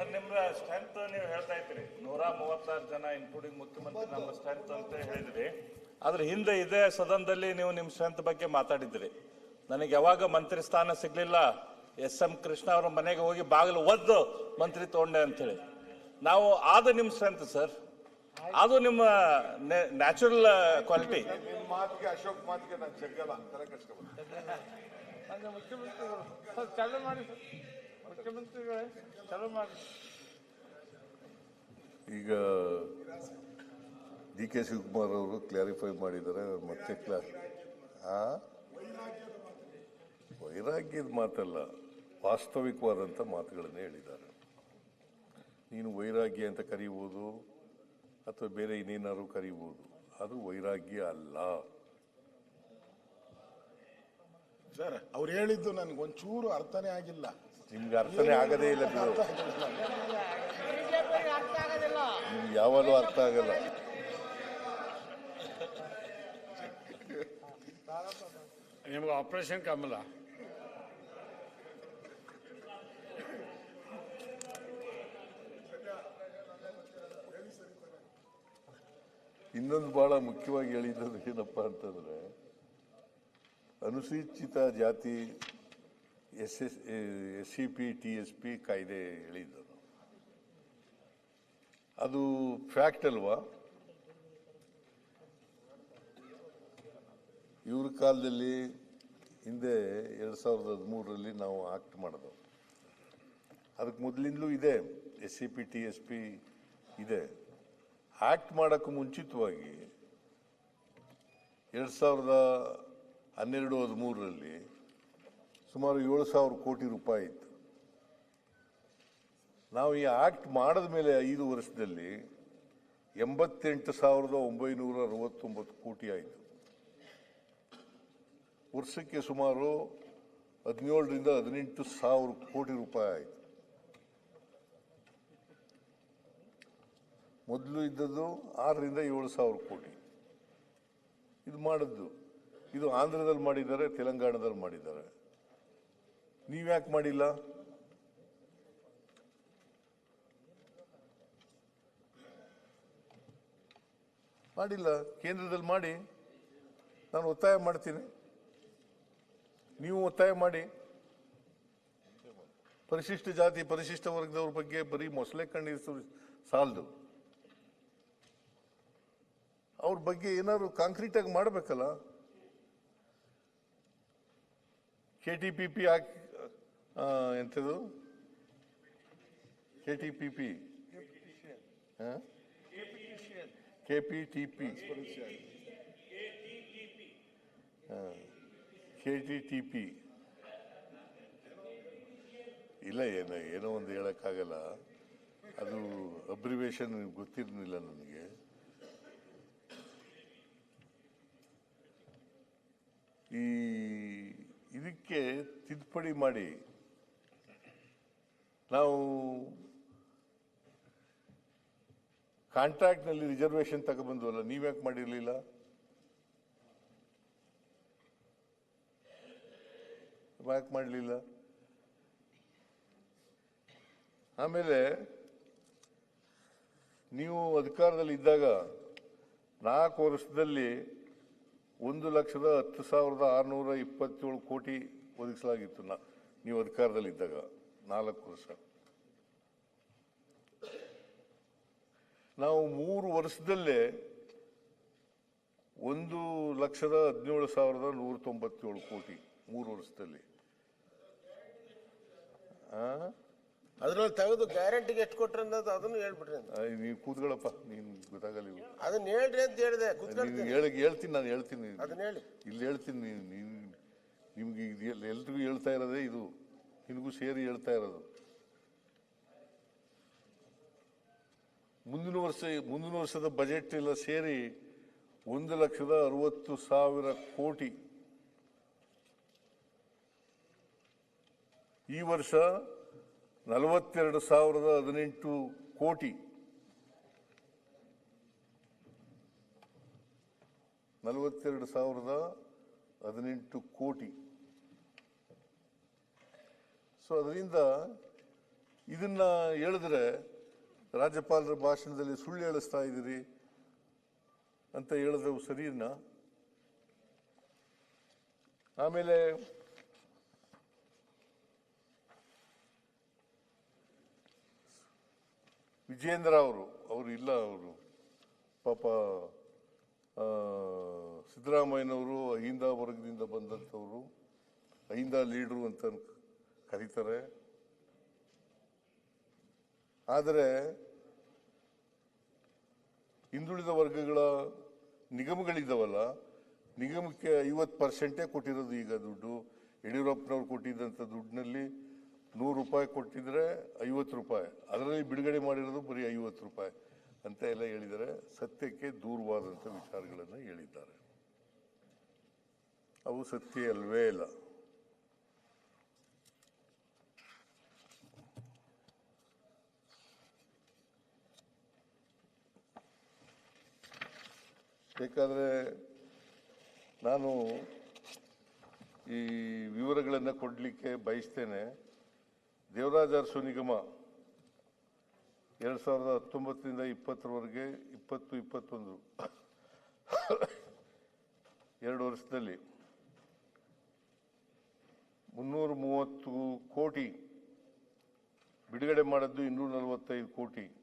Sir ನಿಮ್ಮ strength ನೀವು ಹೇಳ್ತಾ ಇದ್ರಿ ನೂರ ಮೂವತ್ತಾರು ಜನ ಇನ್ಕ್ಲೂಡಿಂಗ್ ಮುಖ್ಯಮಂತ್ರಿ ನಮ್ಮ ಸ್ಟ್ರೆಂತ್ ಅಂತ ಹೇಳಿದ್ರಿ. ಆದ್ರೆ ಹಿಂದೆ ಇದೇ ಸದನದಲ್ಲಿ ನೀವು ನಿಮ್ಮ ಸ್ಟ್ರೆಂತ್ ಬಗ್ಗೆ ಮಾತಾಡಿದ್ರಿ. ನನಗೆ ಯಾವಾಗ ಮಂತ್ರಿ ಸ್ಥಾನ ಸಿಗ್ಲಿಲ್ಲ ಎಸ್ ಎಂ ಕೃಷ್ಣ ಅವ್ರ ಮನೆಗೆ ಹೋಗಿ ಬಾಗಿಲು ಒದ್ದು ಮಂತ್ರಿ ತಗೊಂಡೆ ಅಂತೇಳಿ. ನಾವು ಅದು ನಿಮ್ಮ ಸ್ಟ್ರೆಂತ್ ಸರ್. ಅದು ನಿಮ್ಮ ನ್ಯಾಚುರಲ್ ಕ್ವಾಲಿಟಿ ಮಾತಿಗೆ ಅಶೋಕ್ ಮಾತಿಗೆ ನಾನು ಜಗ್ಗಲ್ಲ ಮುಖ್ಯಮಂತ್ರಿಗಳು ಚಾಲು ಮಾಡಿ. ಈಗ ಡಿ ಕೆ ಶಿವಕುಮಾರ್ ಅವರು ಕ್ಲಾರಿಫೈ ಮಾಡಿದ್ದಾರೆ ಮತ್ತೆ ಕ್ಲಾ ಆ? ವೈರಾಗ್ಯದ ಮಾತಲ್ಲ ವಾಸ್ತವಿಕವಾದಂಥ ಮಾತುಗಳನ್ನು ಹೇಳಿದ್ದಾರೆ. ನೀನು ವೈರಾಗ್ಯ ಅಂತ ಕರೀಬೋದು ಅಥವಾ ಬೇರೆ ಇನ್ನೇನಾದ್ರು ಕರೀಬೋದು ಅದು ವೈರಾಗ್ಯ ಅಲ್ಲ. ಸರ್ ಅವ್ರು ಹೇಳಿದ್ದು ನನಗೊಂಚೂರು ಒಂಚೂರು ಅರ್ಥನೇ ಆಗಿಲ್ಲ. ನಿಮ್ಗೆ ಅರ್ಥನೇ ಆಗದೇ ಇಲ್ಲ ಬಿಡು. ನಿಮ್ಗೆ ಯಾವಾಗಲೂ ಅರ್ಥ ಆಗಲ್ಲ ನಿಮ್ಗೆ ಆಪರೇಷನ್ ಕಮಲ ಇನ್ನೊಂದು ಬಹಳ ಮುಖ್ಯವಾಗಿ ಹೇಳಿದ್ದು ಏನಪ್ಪ ಅಂತಂದ್ರೆ ಅನುಸೂಚಿತ ಜಾತಿ S S C P T S P ಕಾಯ್ದೆ ಹೇಳಿದ್ದರು ಅದು ಫ್ಯಾಕ್ಟ್ ಅಲ್ವಾ? ಇವ್ರ ಕಾಲದಲ್ಲಿ ಹಿಂದೆ ಎರಡು ಸಾವಿರದ ಹದಿಮೂರರಲ್ಲಿ ನಾವು ಆಕ್ಟ್ ಮಾಡಿದೆವು. ಅದಕ್ಕೆ ಮೊದಲಿಂದಲೂ ಇದೆ S C P T S P ಇದೆ. ಆಕ್ಟ್ ಮಾಡೋಕ್ಕೂ ಮುಂಚಿತವಾಗಿ ಎರಡು ಸಾವಿರದ ಹನ್ನೆರಡು, ಹದಿಮೂರರಲ್ಲಿ ಸುಮಾರು ಏಳು ಸಾವಿರ ಕೋಟಿ ರೂಪಾಯಿ ಇತ್ತು. ನಾವು ಈ ಆಕ್ಟ್ ಮಾಡಿದ ಮೇಲೆ ಐದು ವರ್ಷದಲ್ಲಿ ಎಂಬತ್ತೆಂಟು ಸಾವಿರದ ಒಂಬೈನೂರ ಅರವತ್ತೊಂಬತ್ತು ಕೋಟಿ ಆಯಿತು. ವರ್ಷಕ್ಕೆ ಸುಮಾರು ಹದಿನೇಳರಿಂದ ಹದಿನೆಂಟು ಸಾವಿರ ಕೋಟಿ ರೂಪಾಯಿ ಆಯಿತು. ಮೊದಲು ಇದ್ದದ್ದು ಆರರಿಂದ ಏಳು ಸಾವಿರ ಕೋಟಿ. ಇದು ಮಾಡಿದ್ದು. ಇದು ಆಂಧ್ರದಲ್ಲಿ ಮಾಡಿದ್ದಾರೆ, ತೆಲಂಗಾಣದಲ್ಲಿ ಮಾಡಿದ್ದಾರೆ. ನೀವ್ಯಾಕೆ ಮಾಡಿಲ್ಲ? ಮಾಡಿಲ್ಲ. ಕೇಂದ್ರದಲ್ಲಿ ಮಾಡಿ. ನಾನು ಒತ್ತಾಯ ಮಾಡ್ತೀನಿ. ನೀವು ಒತ್ತಾಯ ಮಾಡಿ. ಪರಿಶಿಷ್ಟ ಜಾತಿ, ಪರಿಶಿಷ್ಟ ವರ್ಗದವ್ರ ಬಗ್ಗೆ ಬರೀ ಮೊಸಳೆ ಕಣ್ಣೀರು ಸಾಲದು. ಅವ್ರ ಬಗ್ಗೆ ಏನಾದ್ರು ಕಾಂಕ್ರೀಟ್ ಆಗಿ ಮಾಡಬೇಕಲ್ಲ? ಕೆ ಟಿ ಪಿ ಪಿ ಹಾಕಿ ಎಂಥದ್ದು K T P P K P T P K T T P ಇಲ್ಲ ಏನು ಏನೋ ಒಂದು ಹೇಳೋಕ್ಕಾಗಲ್ಲ. ಅದು ಅಬ್ರಿವೇಶನ್ ಗೊತ್ತಿರಲಿಲ್ಲ ನನಗೆ. ಈ ಇದಕ್ಕೆ ತಿದ್ದುಪಡಿ ಮಾಡಿ. ನಾವು ಕಾಂಟ್ರಾಕ್ಟ್ನಲ್ಲಿ ರಿಸರ್ವೇಶನ್ ತಗೊಬಂದ್ವಲ್ಲ ನೀವ್ಯಾಕೆ ಮಾಡಿರಲಿಲ್ಲ? ಯಾಕೆ ಮಾಡಲಿಲ್ಲ? ಆಮೇಲೆ ನೀವು ಅಧಿಕಾರದಲ್ಲಿ ಇದ್ದಾಗ ನಾಲ್ಕು ವರ್ಷದಲ್ಲಿ ಒಂದು ಲಕ್ಷದ ಹತ್ತು ಸಾವಿರದ ಆರುನೂರ ಇಪ್ಪತ್ತೇಳು ಕೋಟಿ ಒದಗಿಸಲಾಗಿತ್ತು ನಾ ನೀವು ಅಧಿಕಾರದಲ್ಲಿ ಇದ್ದಾಗ. ನಾಲ್ಕು ವರ್ಷ. ನಾವು ಮೂರು ವರ್ಷದಲ್ಲೇ ಒಂದು ಲಕ್ಷದ ಹದಿನೇಳು ಸಾವಿರದ ನೂರ ತೊಂಬತ್ತೇಳು ಕೋಟಿ ಮೂರು ವರ್ಷದಲ್ಲಿ. ಆ? ಅದ್ರಲ್ಲಿ ತೆಗೆದು ಗ್ಯಾರಂಟಿಗೆ ಎಷ್ಟು ಕೊಟ್ರಿ ಅಂತ ಅದನ್ನು ಹೇಳ್ಬಿಟ್ರಿ ಅಂತ. ನೀವು ಕೂತ್ಕೊಳ್ಳಪ್ಪ ನೀನ್ ಗೊತ್ತಾಗಲ್ಲ ಇವು. ಅದನ್ನ ಹೇಳ್ರಿ ಅಂತ ಹೇಳಿದೆ ನೀನು ಕುತ್ಕೊಳ್ತೀನಿ ಹೇಳಿ ಹೇಳ್ತೀನಿ ನಾನು ಹೇಳ್ತೀನಿ. ಅದನ್ನ ಹೇಳಿ. ಇಲ್ಲಿ ಹೇಳ್ತೀನಿ ನೀನು ನೀನು ನಿಮ್ಗೆ ಇದು ಎಲ್- ಎಲ್ರಿಗೂ ಹೇಳ್ತಾ ಇರೋದೇ ಇದು. ನಿನಗೂ ಸೇರಿ ಹೇಳ್ತಾ ಇರೋದು. ಮುಂದಿನ ವರ್ಷ, ಮುಂದಿನ ವರ್ಷದ ಬಜೆಟ್ ಎಲ್ಲ ಸೇರಿ ಒಂದು ಲಕ್ಷದ ಅರವತ್ತು ಸಾವಿರ ಕೋಟಿ. ಈ ವರ್ಷ ನಲವತ್ತೆರಡು ಸಾವಿರದ ಹದಿನೆಂಟು ಕೋಟಿ. ನಲವತ್ತೆರಡು ಸಾವಿರದ ಹದಿನೆಂಟು ಕೋಟಿ. ಸೊ ಅದರಿಂದ ಇದನ್ನ ಹೇಳಿದ್ರೆ ರಾಜ್ಯಪಾಲರ ಭಾಷಣದಲ್ಲಿ ಸುಳ್ಳು ಹೇಳಿಸ್ತಾ ಇದ್ದೀರಿ ಅಂತ ಹೇಳಿದ್ರೆ ಸರಿನಾ ಆಮೇಲೆ ವಿಜೇಂದ್ರ ಅವರು ಅವರು ಇಲ್ಲ ಅವರು. ಪಾಪ ಸಿದ್ದರಾಮಯ್ಯನವರು ಅಹಿಂದ ವರ್ಗದಿಂದ ಬಂದಂಥವರು, ಅಹಿಂದ ಲೀಡ್ರು ಅಂತ ಕರೀತಾರೆ. ಆದರೆ ಹಿಂದುಳಿದ ವರ್ಗಗಳ ನಿಗಮಗಳಿದ್ದಾವಲ್ಲ, ನಿಗಮಕ್ಕೆ ಐವತ್ತು ಪರ್ಸೆಂಟೇ ಕೊಟ್ಟಿರೋದು ಈಗ ದುಡ್ಡು. ಯಡಿಯೂರಪ್ಪನವ್ರು ಕೊಟ್ಟಿದ್ದಂಥ ದುಡ್ಡಿನಲ್ಲಿ ನೂರು ರೂಪಾಯಿ ಕೊಟ್ಟಿದ್ರೆ ಐವತ್ತು ರೂಪಾಯಿ. ಅದರಲ್ಲಿ ಬಿಡುಗಡೆ ಮಾಡಿರೋದು ಬರೀ ಐವತ್ತು ರೂಪಾಯಿ ಅಂತ ಎಲ್ಲ ಹೇಳಿದರೆ ಸತ್ಯಕ್ಕೆ ದೂರವಾದಂಥ ವಿಚಾರಗಳನ್ನು ಹೇಳಿದ್ದಾರೆ. ಅವು ಸತ್ಯ ಅಲ್ವೇ ಇಲ್ಲ ಬೇಕಾದ್ರೆ ನಾನು ಈ ವಿವರಗಳನ್ನು ಕೊಡಲಿಕ್ಕೆ ಬಯಸ್ತೇನೆ. ದೇವರಾಜ ಅರಸು ನಿಗಮ ಎರಡು ಸಾವಿರದ ಹತ್ತೊಂಬತ್ತರಿಂದ ಇಪ್ಪತ್ತರವರೆಗೆ ಇಪ್ಪತ್ತು ಇಪ್ಪತ್ತೊಂದು ಎರಡು ವರ್ಷದಲ್ಲಿ ಮುನ್ನೂರ ಮೂವತ್ತು ಕೋಟಿ ಬಿಡುಗಡೆ ಮಾಡಿದ್ದು ಇನ್ನೂರ ನಲವತ್ತೈದು ಕೋಟಿ.